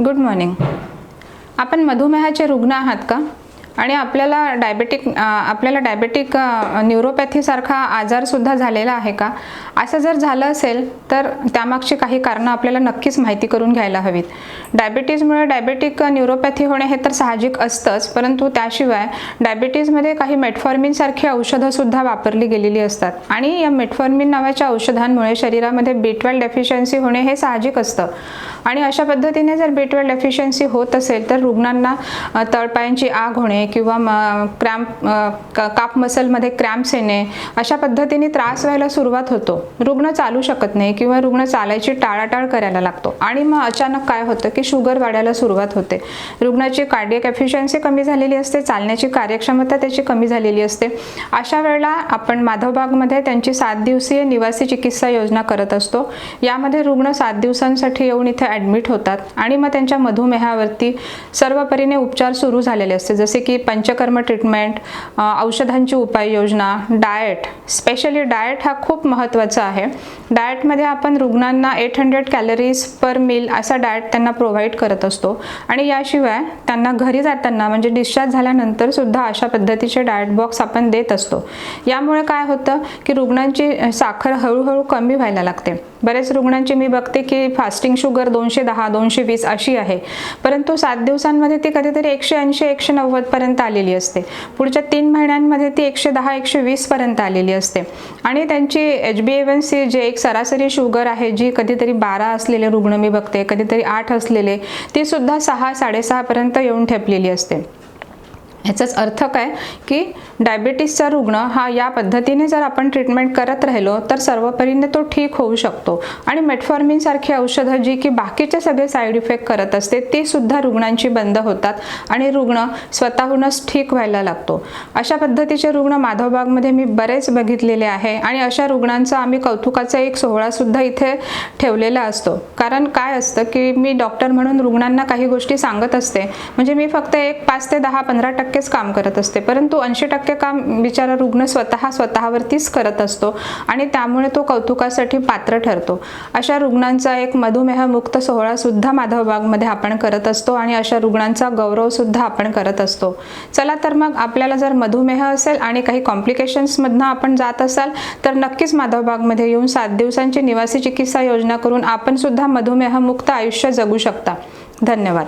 Good morning आपण मधुमेहाचे रुग्ण आहात का? आणि आपल्याला डायबेटिक आपल्याला डायबेटिक न्यूरोपॅथीसारखा आजारसुद्धा झालेला आहे का? असं जर झालं असेल तर त्यामागची काही कारणं आपल्याला नक्कीच माहिती करून घ्यायला हवीत. डायबिटीजमुळे डायबेटिक न्यूरोपॅथी होणे हे तर साहजिक असतंच परंतु त्याशिवाय डायबिटीजमध्ये काही मेटफॉर्मिनसारखी औषधंसुद्धा वापरली गेलेली असतात. आणि या मेटफॉर्मिन नावाच्या औषधांमुळे शरीरामध्ये बी ट्वेल्व डेफिशियन्सी होणे हे साहजिक असतं. आणि अशा पद्धतीने जर बी ट्वेल्व डेफिशियन्सी होत असेल तर रुग्णांना तळपायांची आग होणे किंवा क्रॅम्प काप मसलमध्ये क्रॅम्प्स येणे अशा पद्धतीने त्रास व्हायला सुरुवात होतो. रुग्ण चालू शकत नाही किंवा रुग्ण चालायची टाळाटाळ करायला लागतो. आणि मग अचानक काय होतं की शुगर वाढायला सुरुवात होते. रुग्णाची कार्डियक एफिशियन्सी कमी झालेली असते चालण्याची कार्यक्षमता त्याची कमी झालेली असते. अशा वेळेला आपण माधवबागमध्ये त्यांची सात दिवसीय निवासी चिकित्सा योजना करत असतो. यामध्ये रुग्ण सात दिवसांसाठी येऊन इथे ॲडमिट होतात. आणि मग त्यांच्या मधुमेहावरती सर्व परीने उपचार सुरू झालेले असते. जसे की पंचकर्म ट्रीटमेंट औषधांची उपाययोजना डाएट स्पेशली डाएट हा खूप महत्त्वाचा आहे. डाएटमध्ये आपण रुग्णांना eight hundred calories per meal असा डाएट त्यांना प्रोव्हाइड करत असतो. आणि याशिवाय त्यांना घरी जाताना म्हणजे डिस्चार्ज झाल्यानंतर सुद्धा अशा पद्धतीचे डाएट बॉक्स आपण देत असतो. यामुळे काय होतं की रुग्णांची साखर हळूहळू कमी व्हायला लागते. बरेच रुग्णांची मी बघते की फास्टिंग शुगर दोन दोनशे दहा दोनशे वीस अशी आहे. परंतु सात दिवसांमध्ये ती कधीतरी एकशे ऐंशी एकशे नव्वदपर्यंत आलेली असते. पुढच्या तीन महिन्यांमध्ये ती एकशे दहा एकशे वीसपर्यंत आलेली असते. आणि त्यांची एच बी एवन सी जे एक सरासरी शुगर आहे जी कधीतरी बारा असलेले रुग्ण मी बघते कधीतरी आठ असलेले ती सुद्धा सहा साडेसहापर्यंत येऊन ठेपलेली असते. ह्याचाच अर्थ काय? की डायबिटीसचा रुग्ण हा या पद्धतीने जर आपण ट्रीटमेंट करत राहिलो तर सर्वपरीने तो ठीक होऊ शकतो. आणि मेटफॉर्मिनसारखी औषधं जी की बाकीचे सगळे साईड इफेक्ट करत असते ती सुद्धा रुग्णांची बंद होतात आणि रुग्ण स्वतःहूनच ठीक व्हायला लागतो. अशा पद्धतीचे रुग्ण माधवबागमध्ये मी बरेच बघितलेले आहे आणि अशा रुग्णांचा आम्ही कौतुकाचा एक सोहळासुद्धा इथे ठेवलेला असतो. कारण काय असतं की मी डॉक्टर म्हणून रुग्णांना काही गोष्टी सांगत असते. म्हणजे मी फक्त एक पाच ते दहा पंधरा टक्के टक्केच काम करत असते. परंतु ऐंशी टक्के काम बिचारा रुग्ण स्वतः स्वतःवरतीच करत असतो आणि त्यामुळे तो कौतुकासाठी पात्र ठरतो. अशा रुग्णांचा एक मधुमेहमुक्त सोहळासुद्धा माधवबागमध्ये आपण करत असतो आणि अशा रुग्णांचा गौरवसुद्धा आपण करत असतो. चला तर मग आपल्याला जर मधुमेह असेल आणि काही कॉम्प्लिकेशन्समधनं आपण जात असाल तर नक्कीच माधवबागमध्ये येऊन सात दिवसांची निवासी चिकित्सा योजना करून आपण सुद्धा मधुमेहमुक्त आयुष्य जगू शकता. धन्यवाद.